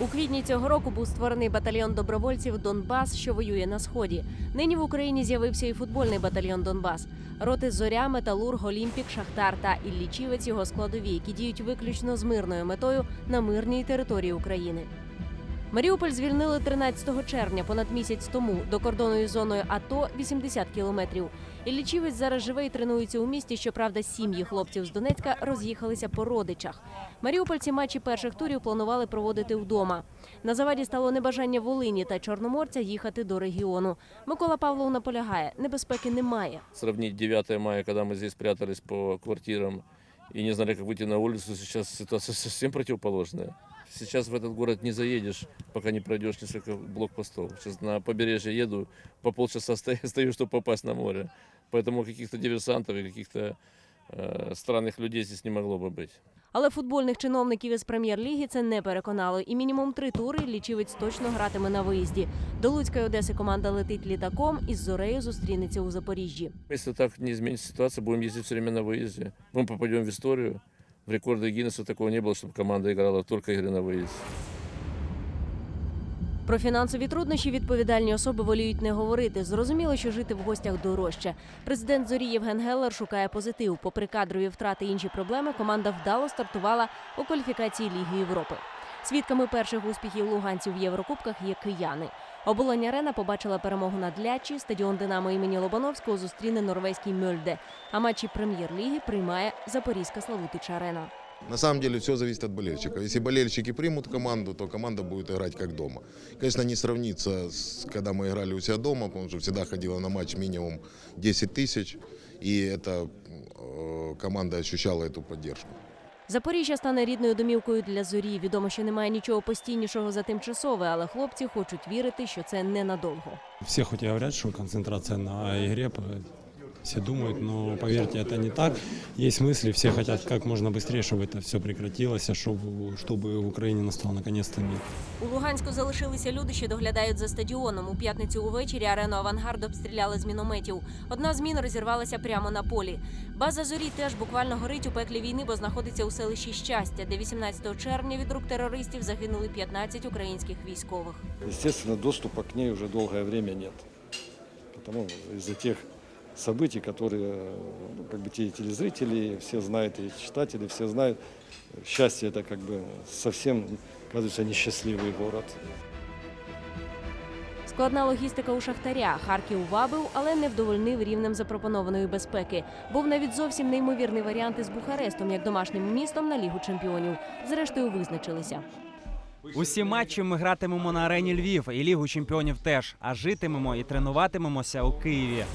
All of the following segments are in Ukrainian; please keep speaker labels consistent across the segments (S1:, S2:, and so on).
S1: У квітні цього року був створений батальйон добровольців Донбас, що воює на сході. Нині в Україні з'явився і футбольний батальйон Донбас. Роти Зоря, Металург, Олімпік, Шахтар та Іллічівець його складові, які діють виключно з мирною метою на мирній території України. Маріуполь звільнили 13 червня, понад місяць тому. До кордонної зоною АТО 80 кілометрів. Іллічівець зараз живе і тренується у місті. Щоправда, сім'ї хлопців з Донецька роз'їхалися по родичах. Маріупольці матчі перших турів планували проводити вдома. На заваді стало небажання Волині та Чорноморця їхати до регіону. Микола Павлов наполягає, небезпеки немає.
S2: Сравнить 9 мая, когда мы здесь прятались по квартирам и не знали, как выйти на улицу, сейчас ситуация совсем противоположная. Сейчас в этот город не заедешь, пока не пройдешь несколько блокпостов. Сейчас на побережье еду, по полчаса стою, стою чтобы попасть на море. Поэтому каких-то диверсантов и каких-то э, странных людей здесь не могло бы быть.
S1: Але футбольних чиновників із прем'єр-ліги це не переконало. І мінімум три тури лічівець точно гратиме на виїзді. До Луцької Одеси команда летить літаком і з зорею зустрінеться у Запоріжжі.
S2: Если так не изменится ситуация, будем ездить все время на выезде. Мы попадем в историю. В рекорды Гиннесса такого не было, чтобы команда играла только игры на выезде.
S1: Про фінансові труднощі відповідальні особи воліють не говорити. Зрозуміло, що жити в гостях дорожче. Президент зорі Євген Геллер шукає позитив. Попри кадрові втрати і інші проблеми, команда вдало стартувала у кваліфікації Ліги Європи. Свідками перших успіхів луганців в Єврокубках є кияни. Оболонь Арена побачила перемогу над Лячі. Стадіон Динамо імені Лобановського зустріне норвезький Мьольде. А матчі прем'єр-ліги приймає Запорізька Славутича Арена.
S3: На самом деле все зависит от болельщиков. Если болельщики примут команду, то команда будет играть как дома. Конечно, не сравнится с когда мы играли у себя дома, потому что всегда ходила на матч минимум 10 тысяч, и эта э, команда ощущала эту поддержку.
S1: Запоріжжя стане рідною домівкою для зорі. Відомо, що немає нічого постійнішого за тимчасове, але хлопці хочуть вірити, що це ненадовго.
S4: Все хоть и говорят, что концентрация на игре, по- все думают, но поверьте, это не так. Есть мысли, все хотят как можно быстрее, чтобы это все прекратилось, а чтобы, чтобы в Украине настал наконец-то мир.
S1: У Луганську залишилися люди, що доглядають за стадіоном. У п'ятницю увечері арену Авангард обстріляли з мінометів. Одна з мін розірвалася прямо на полі. База зорі теж буквально горить у пеклі війни, бо знаходиться у селищі Щастя, де 18 червня від рук терористів загинули 15 українських військових.
S5: Естественно, доступа к ней уже долгое время нет. Потому из-за тех событий, которые ну, как бы те телезрители, все знают, и читатели, все знают, счастье это как бы совсем, оказывается, несчастливый город.
S1: Складна логістика у Шахтаря. Харків вабив, але не вдовольнив рівнем запропонованої безпеки. Був навіть зовсім неймовірний варіант із Бухарестом як домашнім містом на лігу чемпіонів. Зрештою визначилися.
S6: Усі матчі ми гратимемо на арені Львів і Лігу чемпіонів теж, а житимемо і тренуватимемося у Києві.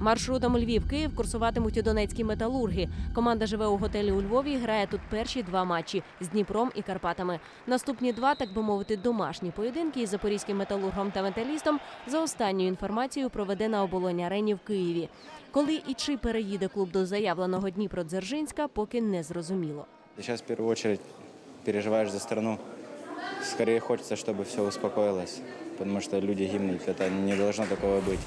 S1: Маршрутом Львів-Київ курсуватимуть і донецькі металурги. Команда живе у готелі у Львові і грає тут перші два матчі з Дніпром і Карпатами. Наступні два, так би мовити, домашні поєдинки із запорізьким металургом та металістом за останньою інформацією проведе на оболоні арені в Києві. Коли і чи переїде клуб до заявленого Дніпродзержинська, поки не зрозуміло.
S7: Сейчас в первую очередь переживаешь за страну. Скорее хочется, чтобы все успокоилось, потому что люди гибнут. Это не должно такого быть.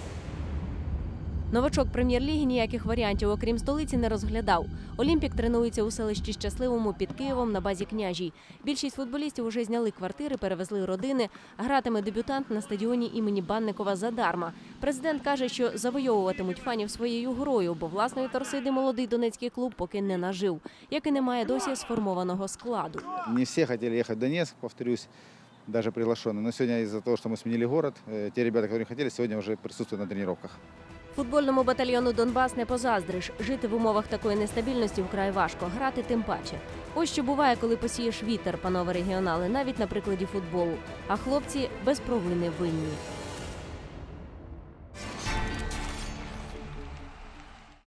S1: Новачок прем'єр-ліги ніяких варіантів, окрім столиці, не розглядав. Олімпік тренується у селищі Щасливому під Києвом на базі княжій. Більшість футболістів уже зняли квартири, перевезли родини. Гратиме дебютант на стадіоні імені Банникова задарма. Президент каже, що завойовуватимуть фанів своєю грою, бо власної торсиди молодий донецький клуб поки не нажив, як і немає досі сформованого складу.
S8: Не все хотели ехать в Донецк, повторюсь, даже приглашенные. Но сегодня из-за того, что мы сменили город, э, те ребята, которые не хотели, сегодня уже присутствуют на тренировках.
S1: Футбольному батальйону Донбас не позаздриш. Жити в умовах такої нестабільності вкрай важко, грати тим паче. Ось що буває, коли посієш вітер, панове регіонали, навіть на прикладі футболу. А хлопці без провини винні.